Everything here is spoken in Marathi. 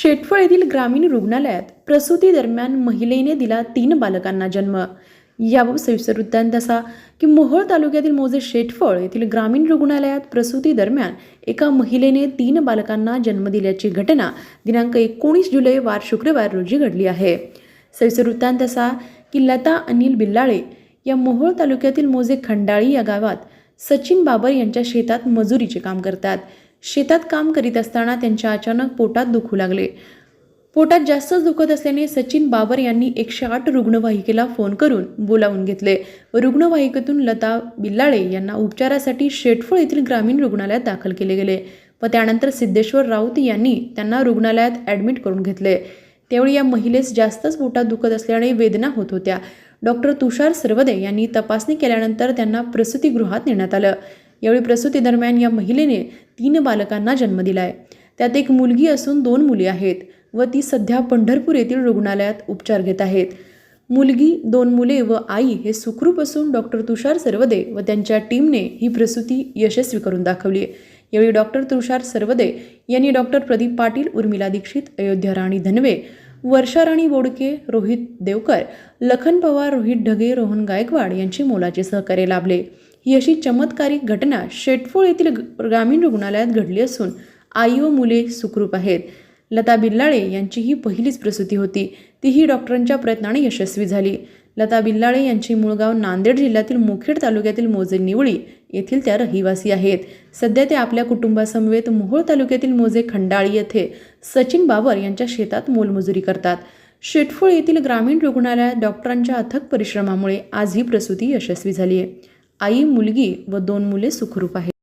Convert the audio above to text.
शेटफळ येथील ग्रामीण रुग्णालयात प्रसूती दरम्यान महिलेने दिला तीन बालकांना जन्म. याबाबत सविस्तर वृत्तांत असा की मोहोळ तालुक्यातील मोजे शेटफळ येथील ग्रामीण रुग्णालयात प्रसूती दरम्यान एका महिलेने तीन बालकांना जन्म दिल्याची घटना दिनांक एकोणीस जुलै वार शुक्रवार रोजी घडली आहे. सविस्तर वृत्तांत असा की लता अनिल बिल्लाळे या मोहोळ तालुक्यातील मोजे खंडाळी या गावात सचिन बाबर यांच्या शेतात मजुरीचे काम करतात. शेतात काम करीत असताना त्यांच्या अचानक पोटात दुखू लागले. पोटात जास्तच दुखत असल्याने सचिन बाबर यांनी एकशे आठ रुग्णवाहिकेला फोन करून बोलावून घेतले. रुग्णवाहिकेतून लता बिल्लाळे यांना उपचारासाठी शेटफळ येथील ग्रामीण रुग्णालयात दाखल केले गेले व त्यानंतर सिद्धेश्वर राऊत यांनी त्यांना रुग्णालयात ॲडमिट करून घेतले. त्यावेळी या महिलेस जास्तच पोटात दुखत असल्याने वेदना होत होत्या. डॉक्टर तुषार सर्वदे यांनी तपासणी केल्यानंतर त्यांना प्रसूतीगृहात नेण्यात आलं. यावेळी प्रसूती दरम्यान या महिलेने तीन बालकांना जन्म दिलाय. त्यात एक मुलगी असून दोन मुली आहेत व ती सध्या पंढरपूर येथील रुग्णालयात उपचार घेत आहेत. मुलगी दोन मुले व आई हे सुखरूप असून डॉक्टर तुषार सर्वदे व त्यांच्या टीमने ही प्रसूती यशस्वी करून दाखवली आहे. यावेळी डॉक्टर तुषार सर्वदे यांनी डॉक्टर प्रदीप पाटील उर्मिला दीक्षित अयोध्या राणी धनवे वर्षा राणी बोडके रोहित देवकर लखन पवार रोहित ढगे रोहन गायकवाड यांची मोलाचे सहकार्य लाभले. ही अशी चमत्कारिक घटना शेटफोळ येथील ग- ग्रामीण रुग्णालयात घडली असून आई व मुले सुखरूप आहेत. लता बिल्लाळे यांची ही पहिलीच प्रसूती होती. तीही डॉक्टरांच्या प्रयत्नाने यशस्वी झाली. लता बिल्लाळे यांची मूळगाव नांदेड जिल्ह्यातील मुखेड तालुक्यातील मोजे निवळी येथील त्या रहिवासी आहेत. सध्या ते आपल्या कुटुंबासमवेत मोहोळ तालुक्यातील मोजे खंडाळी येथे सचिन बाबर यांच्या शेतात मोलमजुरी करतात. शेटफोळ येथील ग्रामीण रुग्णालयात डॉक्टरांच्या अथक परिश्रमामुळे आज ही प्रसूती यशस्वी झाली आहे आई मुलगी व दोन मुले सुखरूप आहेत.